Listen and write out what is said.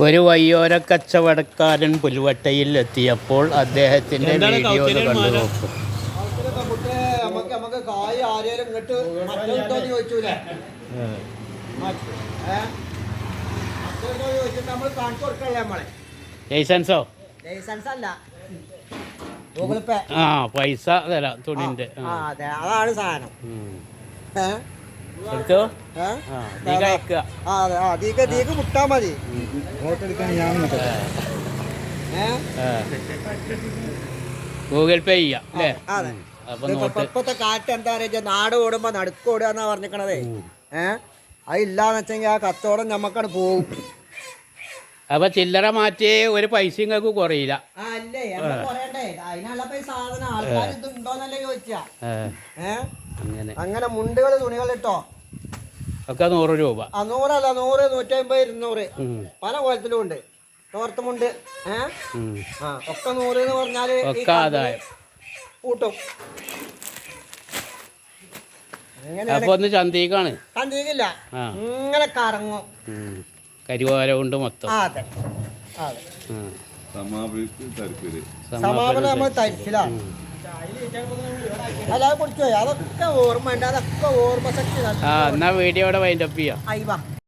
ഒരു വയ്യോര കച്ചവടക്കാരൻ പുൽവട്ടയിൽ എത്തിയപ്പോൾ അദ്ദേഹത്തിന്റെ എന്താണ് വീഡിയോ ഒന്ന് കൗശലന്മാരോ? കണ്ടു നോക്കൂ നമുക്ക് നമുക്ക് നമുക്ക് കായ് ആരെയും ഇങ്ങോട്ട് മറ്റോന്ന് ചോദിച്ചൂലേ ഏ? നമ്മൾ കാണിച്ചു നമ്മളെ ലൈസൻസോ ലൈസൻസ് അല്ല ഗൂഗിൾ പേ ആ പൈസ തരാം തുണിന്റെ അതെ അതാണ് സാധനം? എടുത്തോ? ആ നീ കഴിക്കുക ആ അതെ. ആ ദീക്ക് ദീക്ക് മുട്ടാ മതി? ഗൂഗിൾ പേ ചെയ്യാം അല്ലേ? ഇപ്പത്തെ കാറ്റ് എന്താ പറയുക നാട് ഓടുമ്പോ നടുക്കോടുക എന്നാ പറഞ്ഞിക്കണതേ. അതില്ലാന്ന് വെച്ചെങ്കിൽ ആ കത്തോടെ ഞമ്മക്കട് പോകും അപ്പൊ ചില്ലറ മാറ്റിയേ ഒരു പൈസ നിങ്ങൾക്ക് കുറയില്ല. അങ്ങനെ. മുണ്ടുകൾ തുണികൾ ഇട്ടോ? ഒക്കെ നൂറ് രൂപ. ആ നൂറല്ല നൂറ് നൂറ്റമ്പത് ഇരുന്നൂറ്. പല കോലത്തിലും ഉണ്ട്. തോർത്തുമുണ്ട്. ആ ഒക്കെ നൂറ് എന്ന് പറഞ്ഞാൽ ഈ ഒക്കെ ആദായം. കൂട്ടും അങ്ങനെ അപ്പൊ ഒന്ന് ചന്തീക്കാണ്. കണ്ടിരിക്കില്ല ആ. ഇങ്ങനെ കറങ്ങും. കരിവാര കൊണ്ട് മൊത്തം. ആ അതെ. അതെ. സമാപനം നമ്മൾ തരിച്ചിലാണ് അല്ലാതെ കുടിച്ചു? അതൊക്കെ ഓർമ്മ ഉണ്ട് അതൊക്കെ ഓർമ്മ ശക്തി ആ എന്നാ വീഡിയോയുടെ വൈൻഡപ്പ് ചെയ്യാം. അയ്യ